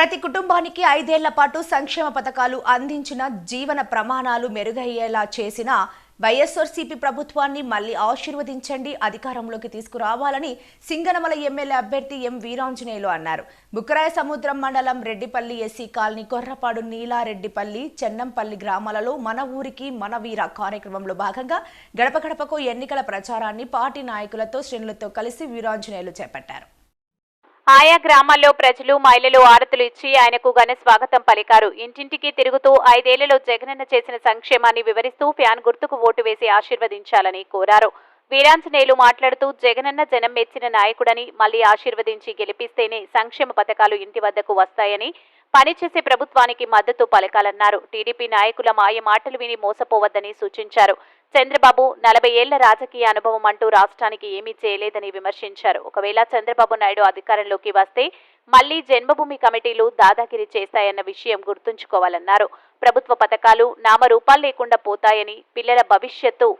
ప్రతి కుటుంబానికి ఐదేళ్ళ పాటు సంక్షేమ పథకాలు అందించిన జీవన ప్రమాణాలు మెరుగయ్యేలా చేసిన వైఎస్ఆర్సీపీ ప్రభుత్వాన్ని మళ్ళీ ఆశీర్వదించండి అధికారంలోకి తీసుకురావాలని సింగనమల ఎమ్మెల్యే అభ్యర్థి ఎం వీరాంజనేయులు అన్నారు. బుక్కరాయ సముద్రం మండలం రెడ్డిపల్లి ఎస్సీ కాలనీ కొర్రపాడు నీలారెడ్డిపల్లి చెన్నంపల్లి గ్రామాలలో మన ఊరికి మన వీర కార్యక్రమంలో భాగంగా గడప గడపకు ఎన్నికల ప్రచారాన్ని పార్టీ నాయకులతో శ్రేణులతో కలిసి వీరాంజనేయులు చేపట్టారు. ఆయా గ్రామాల్లో ప్రజలు మహిళలు ఆరతులు ఇచ్చి ఆయనకు ఘన స్వాగతం పలికారు. ఇంటింటికి తిరుగుతూ ఐదేళ్ళలో జగనన్న చేసిన సంక్షేమాన్ని వివరిస్తూ ఫ్యాన్ గుర్తుకు ఓటు వేసి ఆశీర్వదించాలని కోరారు. వీరాంజనేయులు మాట్లాడుతూ జగనన్న జనం మెచ్చిన నాయకుడని మళ్ళీ ఆశీర్వదించి గెలిపిస్తేనే సంక్షేమ పథకాలు ఇంటి వద్దకు వస్తాయని పనిచేసే ప్రభుత్వానికి మద్దతు పలకాలన్నారు. టీడీపీ నాయకుల మాయ మాటలు విని మోసపోవద్దని సూచించారు. చంద్రబాబు నలభై ఏళ్ళ రాజకీయ అనుభవం అంటూ రాష్ట్రానికి ఏమీ చేయలేదని విమర్శించారు. ఒకవేళ చంద్రబాబు నాయుడు అధికారంలోకి వస్తే మళ్ళీ జన్మభూమి కమిటీలు దాదాగిరి చేస్తాయన్న విషయం గుర్తుంచుకోవాలన్నారు. ప్రభుత్వ పథకాలు నామరూపాలు లేకుండా పోతాయని పిల్లల భవిష్యత్తు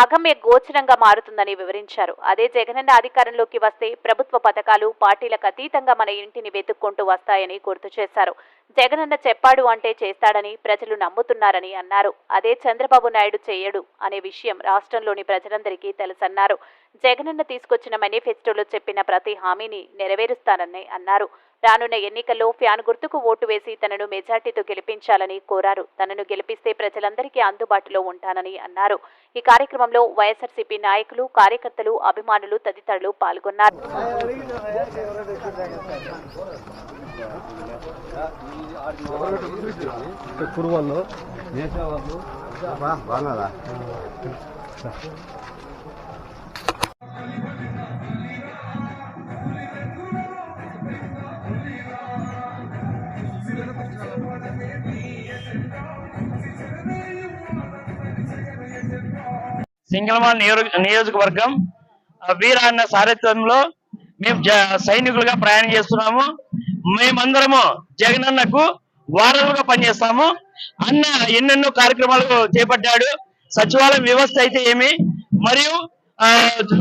అగమ్య గోచరంగా మారుతుందని వివరించారు. అదే జగనన్న అధికారంలోకి వస్తే ప్రభుత్వ పథకాలు పార్టీలకు అతీతంగా మన ఇంటిని వెతుక్కుంటూ వస్తాయని గుర్తు చేశారు. జగనన్న చెప్పాడు అంటే చేస్తాడని ప్రజలు నమ్ముతున్నారని అన్నారు. అదే చంద్రబాబు నాయుడు చేయడు అనే విషయం రాష్ట్రంలోని ప్రజలందరికీ తెలుసన్నారు. జగనన్న తీసుకొచ్చిన మేనిఫెస్టోలో చెప్పిన ప్రతి హామీని నెరవేరుస్తానని అన్నారు. రానున్న ఎన్నికల్లో ఫ్యాన్ గుర్తుకు ఓటు వేసి తనను మెజార్టీతో గెలిపించాలని కోరారు. తనను గెలిపిస్తే ప్రజలందరికీ అందుబాటులో ఉంటానని అన్నారు. ఈ కార్యక్రమంలో వైఎస్ఆర్సీపీ నాయకులు కార్యకర్తలు అభిమానులు తదితరులు పాల్గొన్నారు. నేసేవాళ్ళు సింగళమాల నియోజక నియోజకవర్గం ఆ, వీర అన్న సారథ్యంలో మేము సైనికులుగా ప్రయాణం చేస్తున్నాము. మేమందరము జగనన్నకు వారలుగా పనిచేస్తాము. అన్న ఎన్నెన్నో కార్యక్రమాలు చేపట్టాడు. సచివాలయం వ్యవస్థ అయితే ఏమి? మరియు ఆ,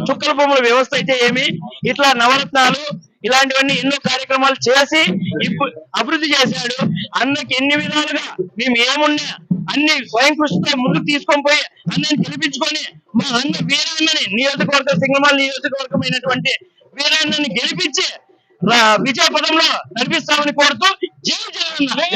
చుక్కల భూముల వ్యవస్థ అయితే ఏమి? ఇట్లా నవరత్నాలు ఇలాంటివన్నీ ఎన్నో కార్యక్రమాలు చేసి ఇప్పుడు అభివృద్ధి చేశాడు. అన్నకి ఎన్ని విధాలుగా మేము ఏమున్నా అన్ని స్వయం కృషితో ముందుకు తీసుకొని పోయి అన్నని గెలిపించుకొని మా అన్న వీరాన్నని నియోజకవర్గ సింగమాల నియోజకవర్గమైనటువంటి వీరాన్నని గెలిపించి రా- విజయ పదంలో నడిపిస్తామని కోరుతూ జై జగన్